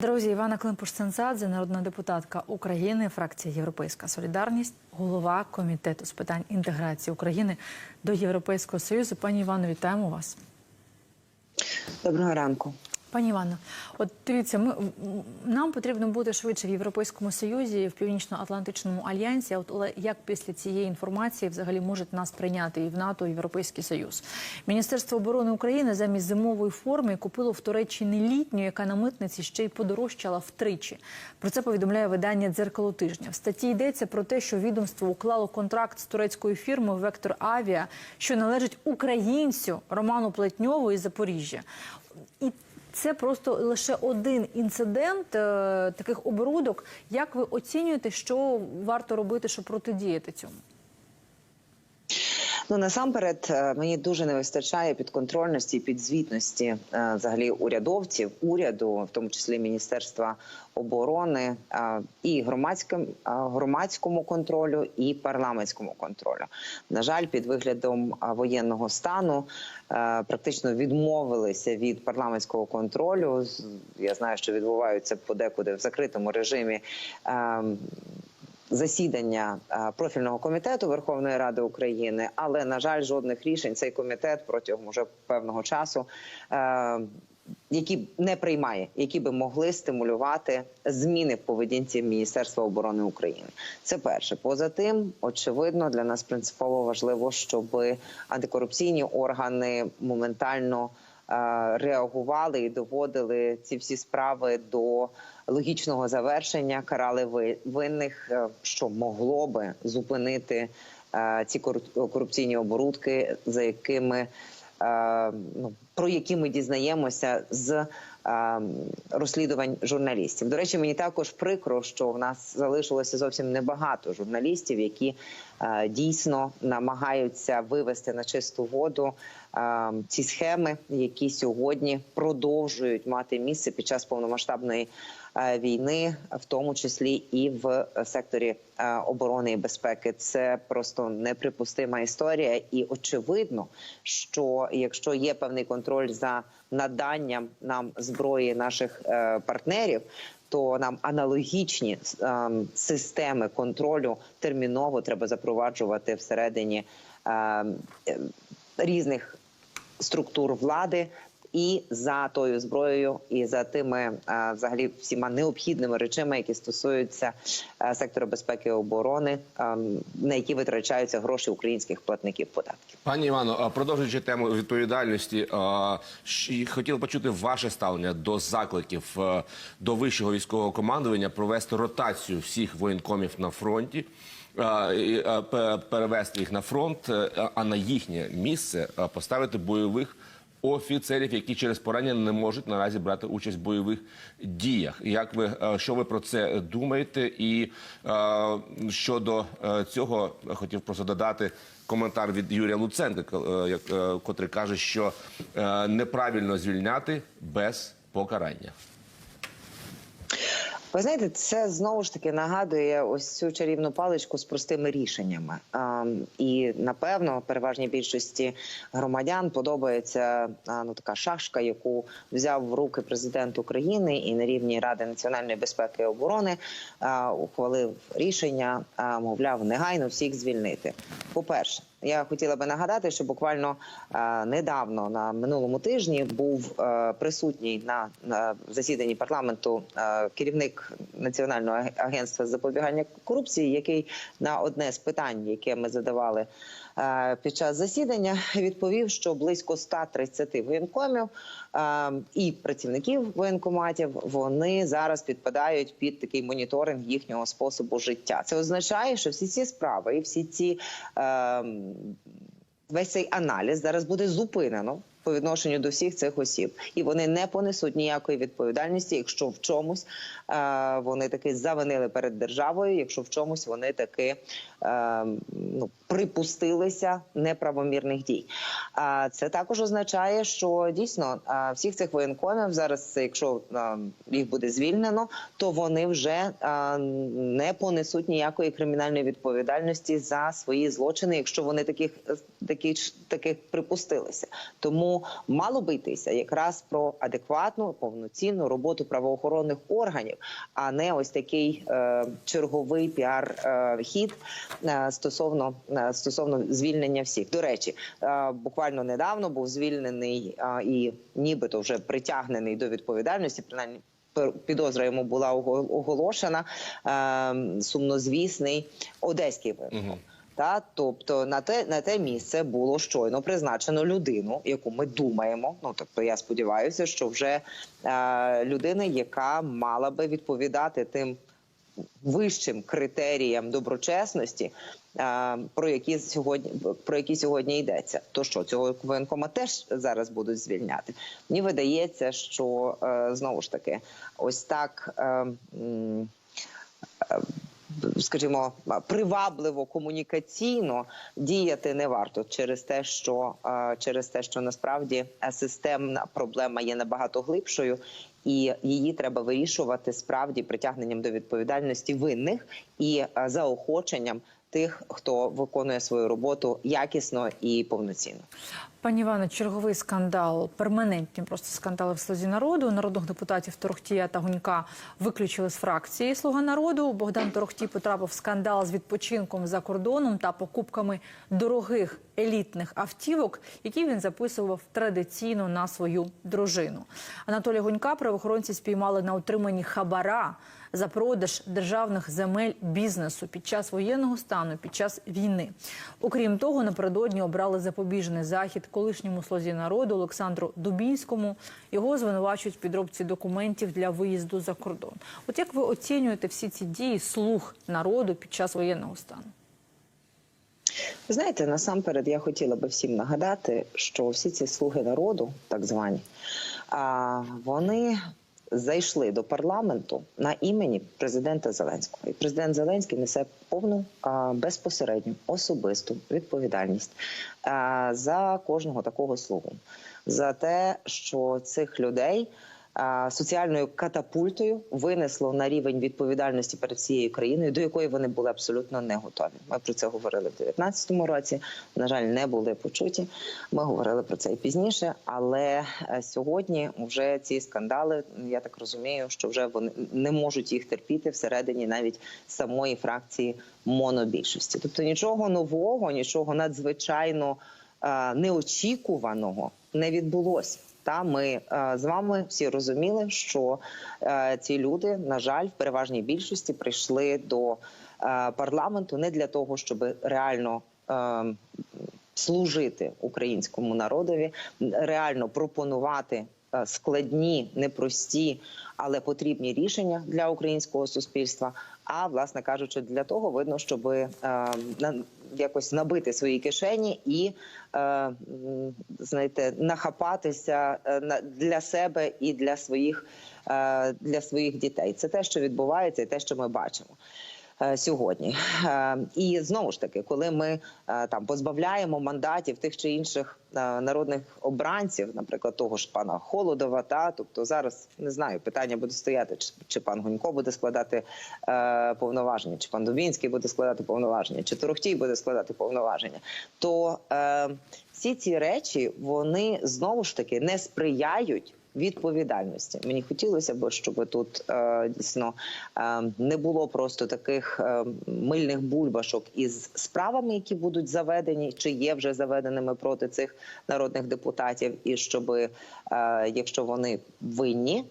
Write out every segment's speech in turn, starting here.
Друзі, Івана Климпуш-Цинцадзе, народна депутатка України, фракція Європейська Солідарність, голова комітету з питань інтеграції України до Європейського Союзу. Пані Івано, вітаємо вас. Доброго ранку. Пані Івано, от дивіться, ми нам потрібно бути швидше в Європейському Союзі, в Північно-Атлантичному альянсі. От але як після цієї інформації взагалі можуть нас прийняти і в НАТО, і в Європейський Союз? Міністерство оборони України замість зимової форми купило в Туреччині літню, яка на митниці ще й подорожчала втричі. Про це повідомляє видання дзеркало тижня. В статті йдеться про те, що відомство уклало контракт з турецькою фірмою Вектор Авіа, що належить українцю Роману Плетньову із Запоріжжя. Це просто лише один інцидент е, таких оборудок. Як ви оцінюєте, що варто робити, щоб протидіяти цьому? Ну насамперед е, мені дуже не вистачає підконтрольності і підзвітності е, взагалі урядовців, уряду, в тому числі Міністерства оборони е, і громадським громадському контролю, і парламентському контролю. На жаль, під виглядом воєнного стану практично відмовилися від парламентського контролю. Я знаю, що відбуваються подекуди в закритому режимі. Засідання е, профільного комітету Верховної Ради України, але на жаль, жодних рішень цей комітет протягом уже певного часу. е, Які не приймає, які би могли стимулювати зміни в поведінці Міністерства оборони України, це перше. Поза тим, очевидно, для нас принципово важливо, щоб антикорупційні органи моментально реагували і доводили ці всі справи до логічного завершення, карали ви- винних, е, що могло би зупинити е, ці кору- корупційні оборудки, за якими е, ну про які ми дізнаємося з е, розслідувань журналістів. До речі, мені також прикро, що в нас залишилося зовсім небагато журналістів, які е, дійсно намагаються вивести на чисту воду е, ці схеми, які сьогодні продовжують мати місце під час повномасштабної е, війни, в тому числі і в секторі е, оборони і безпеки. Це просто неприпустима історія, і очевидно, що якщо є певний контроль за наданням нам зброї наших е, партнерів. То нам аналогічні ем, системи контролю терміново треба запроваджувати всередині е, різних структур влади і за тою зброєю, і за тими е, взагалі всіма необхідними речами, які стосуються е, сектору безпеки і оборони, ем, на які витрачаються гроші українських платників податків. Пані Івано, продовжуючи тему відповідальності, хотів почути ваше ставлення до закликів е, до вищого військового командування провести ротацію всіх воєнкомів на фронті. Перевести їх на фронт, е, а на їхнє місце поставити бойових офіцерів, які через поранення не можуть наразі брати участь в бойових діях. Як ви е, що ви про це думаєте? І е, щодо цього хотів просто додати коментар від Юрія Луценка, як- котрий каже, що неправильно звільняти без покарання. Ви знаєте, це знову ж таки нагадує ось цю чарівну паличку з простими рішеннями. І напевно, переважній більшості громадян подобається ну така шашка, яку взяв в руки президент України і на рівні Ради національної безпеки і оборони ухвалив рішення, мовляв, негайно всіх звільнити. По перше. Я хотіла би нагадати, що буквально е, недавно на минулому тижні був е, присутній на, засіданні парламенту е, керівник Національного агентства запобігання корупції, який на одне з питань, яке ми задавали е, під час засідання, відповів, що близько 130 воєнкомів е, і працівників воєнкоматів вони зараз підпадають під такий моніторинг їхнього способу життя. Це означає, що всі ці справи і всі ці е, весь цей аналіз зараз буде зупинено по відношенню до всіх цих осіб, і вони не понесуть ніякої відповідальності, якщо в чомусь е, вони таки завинили перед державою, якщо в чомусь вони таки е, ну, припустилися неправомірних дій. А це також означає, що дійсно е, всіх цих воєнкомів зараз, якщо їх буде звільнено, то вони вже не понесуть ніякої кримінальної відповідальності за свої злочини, якщо вони таких таких, таких припустилися. Тому Тому мало би йтися якраз про адекватну повноцінну роботу правоохоронних органів, а не ось такий е, черговий піар е, хід е, стосовно е, стосовно звільнення всіх. До речі, е, буквально недавно був звільнений е, і нібито вже притягнений до відповідальності, принаймні. Підозра йому була ого- оголошена е, сумнозвісний одеський воєнком. Та тобто на те на те місце було щойно призначено людину, яку ми думаємо. Ну тобто, я сподіваюся, що вже е, людина, яка мала би відповідати тим вищим критеріям доброчесності, е, про які сьогодні про які сьогодні йдеться. То що цього воєнкома теж зараз будуть звільняти? Мені видається, що е, знову ж таки, ось так. е, скажімо, привабливо комунікаційно діяти не варто через те, що е, через те, що насправді системна проблема є набагато глибшою, і її треба вирішувати справді притягненням до відповідальності винних і е, заохоченням тих, хто виконує свою роботу якісно і повноцінно. Пані Івано, черговий скандал, перманентні просто скандали в слузі народу. Народних депутатів Торохтія та Гунька виключили з фракції Слуга народу. Богдан Торохтій потрапив в скандал з відпочинком за кордоном та покупками дорогих елітних автівок, які він записував традиційно на свою дружину. Анатолія Гунька правоохоронці спіймали на отриманні хабара за продаж державних земель бізнесу під час воєнного стану, під час війни. Окрім того, напередодні обрали запобіжний захід колишньому слозі народу Олександру Дубінському. Його звинувачують в підробці документів для виїзду за кордон. От як ви оцінюєте всі ці дії слуг народу під час воєнного стану? Знаєте, насамперед я хотіла би всім нагадати, що всі ці слуги народу, так звані, вони зайшли до парламенту на імені президента Зеленського. І президент Зеленський несе повну безпосередню особисту відповідальність за кожного такого слугу, за те, що цих людей соціальною катапультою винесло на рівень відповідальності перед всією країною, до якої вони були абсолютно не готові. Ми про це говорили в 2019 році. На жаль, не були почуті. Ми говорили про це і пізніше. Але е, сьогодні вже ці скандали, я так розумію, що вже вони не можуть їх терпіти всередині навіть самої фракції монобільшості. Тобто нічого нового, нічого надзвичайно е, неочікуваного не відбулося. Та ми е, з вами всі розуміли, що е, ці люди, на жаль, в переважній більшості прийшли до е, парламенту не для того, щоб реально служити українському народові, реально пропонувати складні, непрості, але потрібні рішення для українського суспільства. А власне кажучи, для того видно, щоб якось набити свої кишені і е, знаєте, нахапатися е, для себе і для своїх е, для своїх дітей. Це те, що відбувається, і те, що ми бачимо. Е, Сьогодні Е, і знову ж таки, коли ми е, там позбавляємо мандатів тих чи інших народних обранців, наприклад, того ж пана Холодова, та тобто зараз не знаю, питання буде стояти, чи, чи пан Гунько буде складати повноваження, чи пан Дубінський буде складати повноваження, чи Торохтій буде складати повноваження, то всі ці речі вони знову ж таки не сприяють. Відповідальності мені хотілося б, щоб тут е, дійсно е, не було просто таких е, мильних бульбашок із справами, які будуть заведені, чи є вже заведеними проти цих народних депутатів, і щоб, якщо вони винні,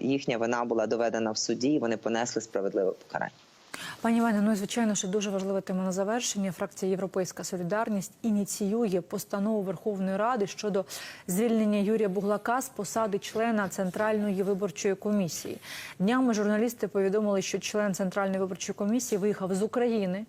їхня вина була доведена в суді, і вони понесли справедливе покарання. Пані Іване, ну і звичайно, що дуже важлива тема на завершення. Фракція Європейська Солідарність ініціює постанову Верховної Ради щодо звільнення Юрія Буглака з посади члена Центральної виборчої комісії. Днями журналісти повідомили, що член Центральної виборчої комісії виїхав з України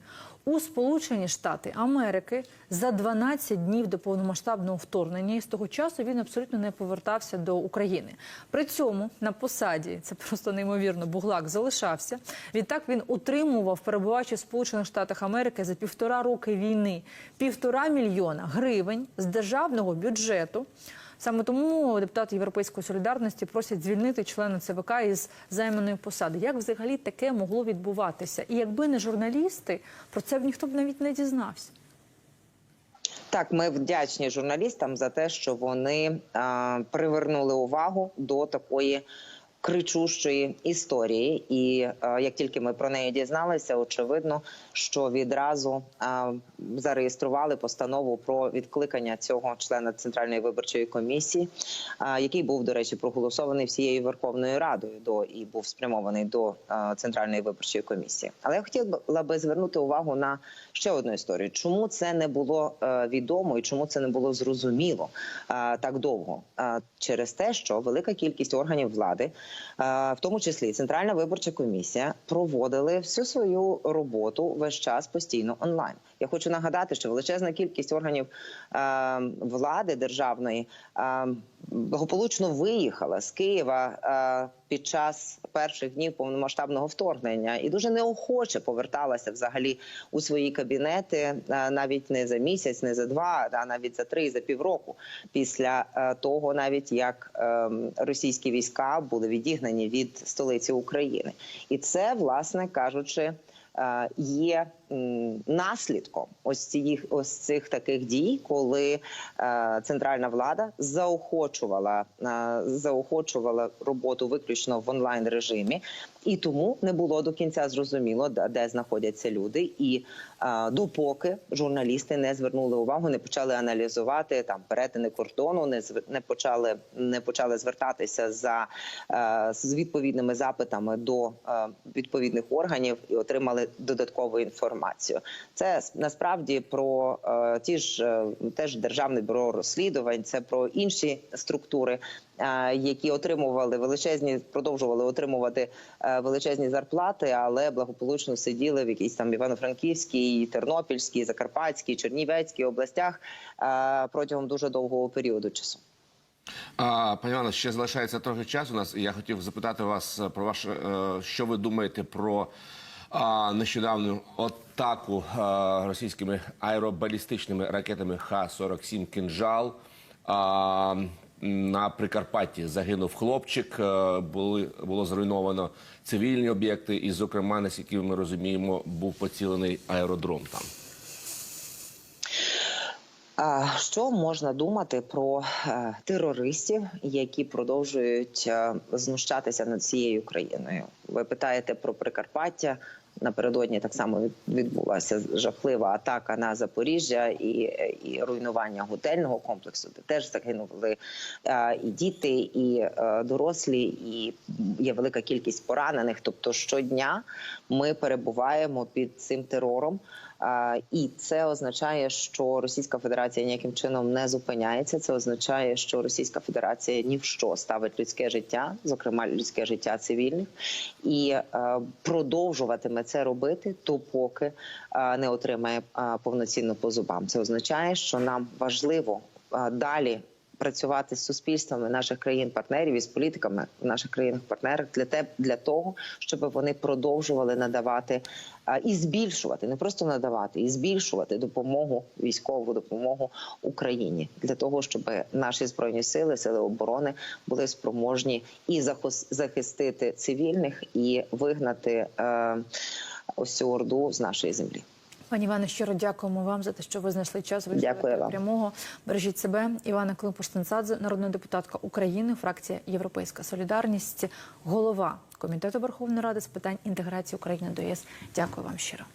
у Сполучені Штати Америки за 12 днів до повномасштабного вторгнення, і з того часу він абсолютно не повертався до України. При цьому на посаді це просто неймовірно. Буглак залишався. Відтак він утримував, перебуваючи в Сполучених Штатах Америки за півтора роки війни, півтора мільйона гривень з державного бюджету. Саме тому депутати Європейської солідарності просять звільнити члена ЦВК із займаної посади. Як взагалі таке могло відбуватися? І якби не журналісти, про це б ніхто б навіть не дізнався. Так, ми вдячні журналістам за те, що вони а, привернули увагу до такої кричущої історії. І е, як тільки ми про неї дізналися, очевидно, що відразу е, зареєстрували постанову про відкликання цього члена центральної виборчої комісії, е, який був, до речі, проголосований всією Верховною Радою до і був спрямований до центральної виборчої комісії. Але я хотіла би звернути увагу на ще одну історію. Чому це не було відомо і чому це не було зрозуміло так довго? Через те, що велика кількість органів влади, в тому числі Центральна виборча комісія, проводили всю свою роботу весь час постійно онлайн. Я хочу нагадати, що величезна кількість органів е, влади державної е, благополучно виїхала з Києва е, під час перших днів повномасштабного вторгнення і дуже неохоче поверталася взагалі у свої кабінети е, навіть не за місяць, не за два, а навіть за три, за півроку після е, того, навіть як російські війська були відігнані від столиці України, і це, власне кажучи. Є наслідком ось цих ось цих таких дій, коли е, центральна влада заохочувала е, заохочувала роботу виключно в онлайн режимі, і тому не було до кінця зрозуміло, де, знаходяться люди. І е, допоки журналісти не звернули увагу, не почали аналізувати там перетини кордону, не не почали не почали звертатися за з відповідними запитами до відповідних органів і отримали додаткову інформацію. Це насправді про е, ті ж е, теж державне бюро розслідувань, це про інші структури, е, які отримували величезні, продовжували отримувати величезні зарплати, але благополучно сиділи в якійсь там Івано-Франківській, Тернопільській, Закарпатській, Чернівецькій областях протягом дуже довгого періоду часу. А, пані Івано, ще залишається трохи часу у нас. і Я хотів запитати вас про ваше, що ви думаєте про а, нещодавню атаку російськими аеробалістичними ракетами Х-47 «Кинжал». А, на Прикарпатті загинув хлопчик, були, було зруйновано цивільні об'єкти, і, зокрема, наскільки ми розуміємо, був поцілений аеродром там. Що можна думати про е, терористів, які продовжують е, знущатися над цією країною? Ви питаєте про Прикарпаття. Напередодні так само відбулася жахлива атака на Запоріжжя і, і руйнування готельного комплексу, де теж загинули е, і діти, і дорослі, і є велика кількість поранених. Тобто щодня ми перебуваємо під цим терором. І це означає, що Російська Федерація ніяким чином не зупиняється. Це означає, що Російська Федерація ні в що ставить людське життя, зокрема людське життя цивільних, і е, продовжуватиме це робити, допоки е, не отримає е, повноцінно по зубам. Це означає, що нам важливо далі. Працювати з суспільствами наших країн-партнерів і з політиками в наших країнах-партнерах для те, для того, щоб вони продовжували надавати і збільшувати, не просто надавати, і збільшувати допомогу, військову допомогу Україні для того, щоб наші збройні сили, сили оборони були спроможні і захистити цивільних, і вигнати е, ось цю орду з нашої землі. Пані Іване, щиро дякуємо вам за те, що ви знайшли час Ви Дякую вам. прямого. Бережіть себе. Івана Климпуш-Цинцадзе, народна депутатка України, фракція Європейська Солідарність, голова комітету Верховної Ради з питань інтеграції України до ЄС. Дякую вам щиро.